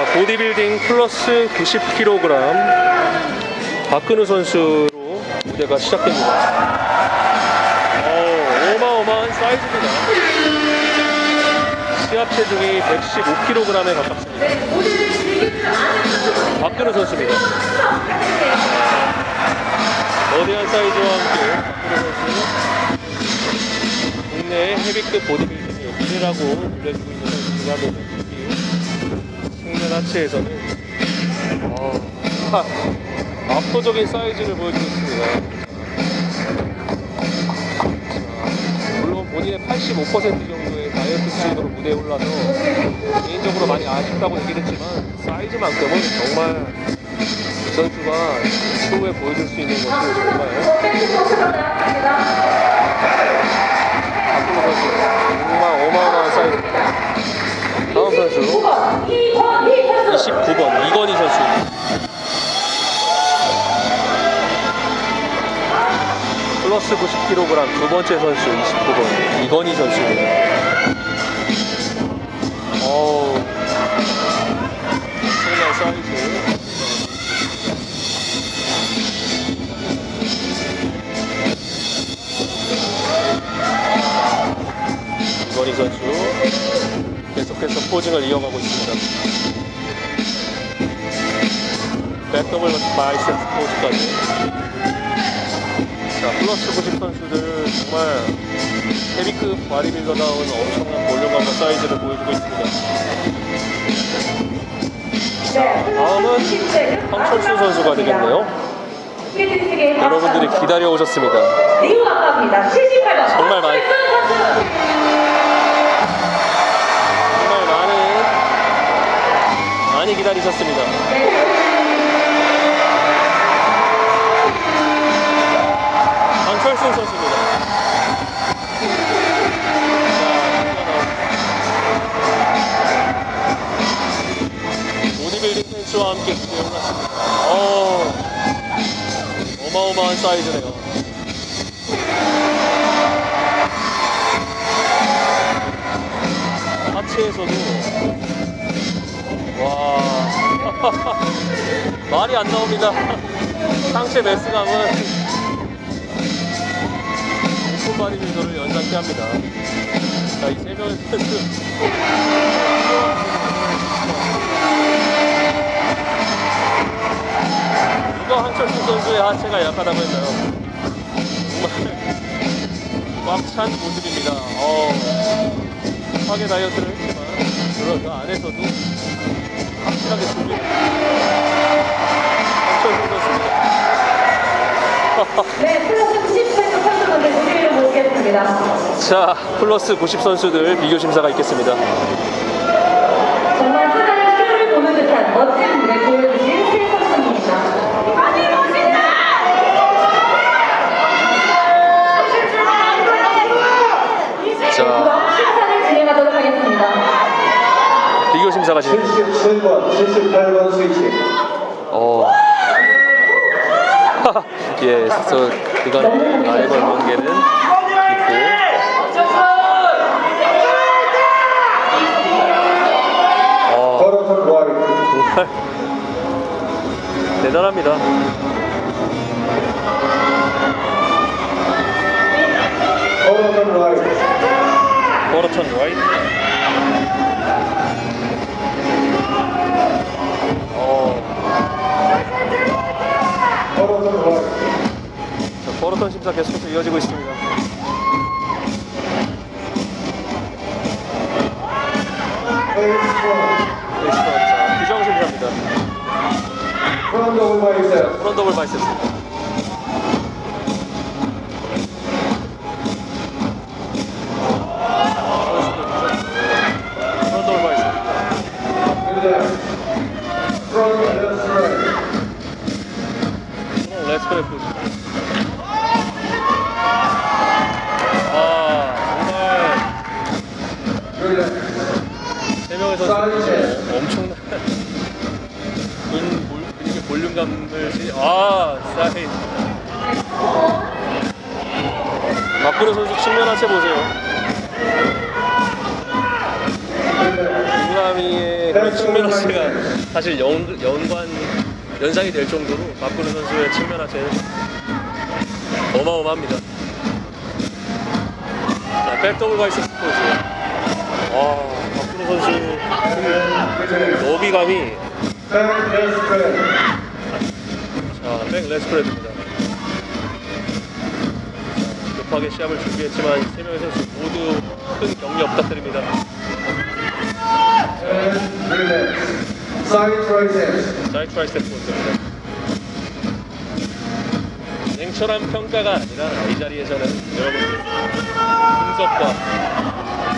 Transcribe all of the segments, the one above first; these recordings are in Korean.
자, 보디빌딩 플러스 90kg 박근우 선수로 무대가 시작됩니다. 어, 어마어마한 사이즈입니다. 시합 체중이 115kg에 가깝습니다. 박근우 선수입니다. 거대한 사이즈와 함께 박근우 선수는 국내의 헤비급 보디빌딩의 역주라고 불려지고 있는 선수가 되는 측면 하체에서는 어, 하, 압도적인 사이즈를. 자, 물론 본인의 85% 정도의 다이어트 수준으로 무대에 올라서 개인적으로 많이 아쉽다고 얘기를 했지만 사이즈만큼은 정말 이 선수가 추후에 보여줄 수 있는 것이 정말 박근호 선수 정말 어마어마한 사이즈입니다. 다음 선수 29번 이건희 선수 플러스 90kg 두 번째 선수 29번 이건희 선수입니다. 어우 포징을 이어가고 있습니다. 백더블 바이셉 포즈까지. 자, 플러스 90 선수들 정말 헤비급 바디빌더다운 엄청난 볼륨감과 사이즈를 보여주고 있습니다. 다음은 황철수 선수가 되겠네요. 여러분들이 기다려 오셨습니다. 리우 아빠입니다. 78번. 정말 많이- 정말 많은 많이 기다리셨습니다. 강철순 선수입니다. 자, 보디빌딩 팬츠와 함께 기대에 올랐습니다. 어, 어마어마한 사이즈네요. 하체에서도 와 말이 안 나옵니다. 상체 매스감은 오픈 바디빌더를 연상케 합니다. 자, 이 세 명의 선수 누가 황철수 선수의 하체가 약하다고 했나요? 정말 꽉찬 모습입니다. 어, 급하게 다이어트를 했지만 물론 그 안에서도 준비를 황철수 선수입니다. 네, 플러스 90cm 선수분들 무대로 모시겠습니다. 자, 플러스 90 선수들 비교 심사가 있겠습니다. 정말 하나의 쇼를 보는 듯한 멋진 무대 보여주신 세 선수입니다. 자. 그럼 심사를 진행하도록 하겠습니다. 진행. 77번, 78번 스위치. 어. 예, 저 이건 라이벌 관계는 있고. 어. 정말 대단합니다. 버러턴 와이트. 버러턴 라이트. 자, 버러턴 심사 계속해서 이어지고 있습니다. 자, 규정 심사입니다. 프론트 오브 바이셉. 프론 더블 바이셉스. 프론 더블 바이셉스. 프론트 레프트 시- 아 사인 박근혜 선수 측면 하체 보세요. 선수의 그런 측면 하체가 사실 연, 연관 연상이 될 정도로 박근우 선수의 측면 하체는 어마어마합니다. 자, 백더블 바이스 스포츠. 와, 박근우 선수 그 너비감이 자, 백 레스프레드입니다. 급하게 시합을 준비했지만 세 명의 선수 모두 큰 격려 부탁드립니다. 사이 트라이스텝 포즈입니다. 냉철한 평가가 아니라 이 자리에서는 여러분들 분석과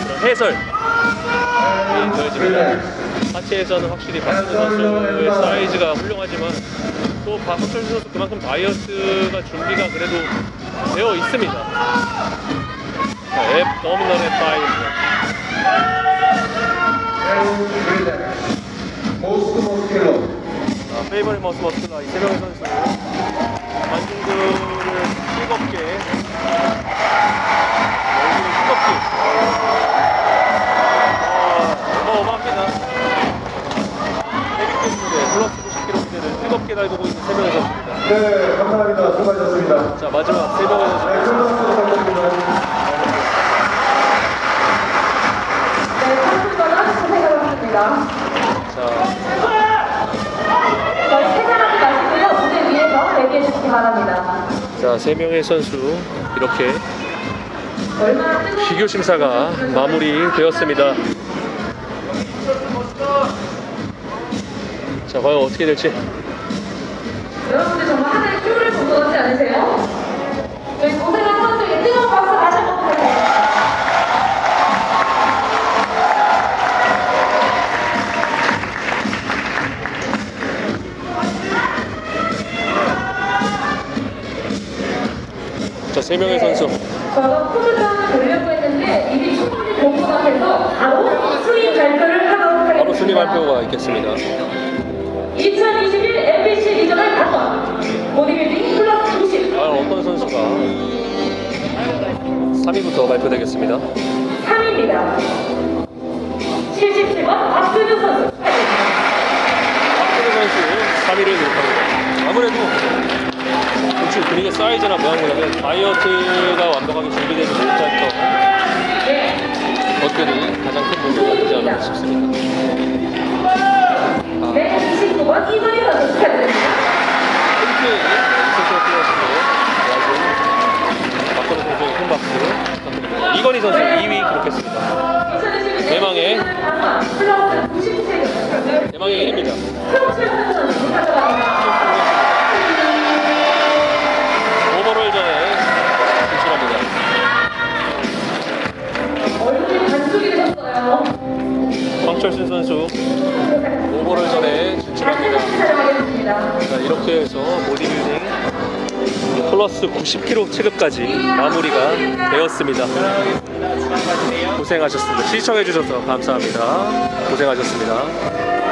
그런 해설 이 더해집니다. Relax. 하체에서는 확실히 박준호 선수의 사이즈가 훌륭하지만 또 박준호 선수 그만큼 다이어트가 준비가 그래도 되어 있습니다. 자, 앱 relax. Most muscular. 아, 페이버리 머스 머스라 이세 명의 선수 관중들을 뜨겁게 네, 감사합니다. 수고하셨습니다. 자 마지막 세 명의 선수 네, 큰 박수 부탁드립니다. 네, 선수들은 고생하셨습니다. 자, 저희 퇴장하지 마시고요. 무대 위에서 대기해 주시기 바랍니다. 자, 세 명의 선수 이렇게 비교 심사가 마무리되었습니다. 자, 과연 어떻게 될지. 여러분들 같지 않으세요? 저희 고생한 선수에게 뜨거운 박수 다시 한번 부탁드립니다. 자, 세 명의 선수. 저는 포즈를 돌려고 했는데 이미 충분히 본것 같아서 바로 순위 발표를 하도록 하겠습니다. 바로 순위 발표가 있겠습니다. 2021 MBC 리저널 강원 보디빌딩 3위부터 발표되겠습니다. 3위입니다. 77번 박준우 선수. 박준호 선수 3위를 기록합니다. 아무래도 우측 근육의 사이즈나 모양보다는 다이어트가 완벽하게 준비되지 네. 어깨는 가장 큰 문제가 되지 않을까 싶습니다. 1위입니다. 프로츠라는 선수 가져갑니다. 오버롤 전에 진출합니다. 자, 이렇게 해서 보디빌딩 플러스 90kg 체급까지 마무리가 되었습니다. 고생하셨습니다. 시청해주셔서 감사합니다. 고생하셨습니다.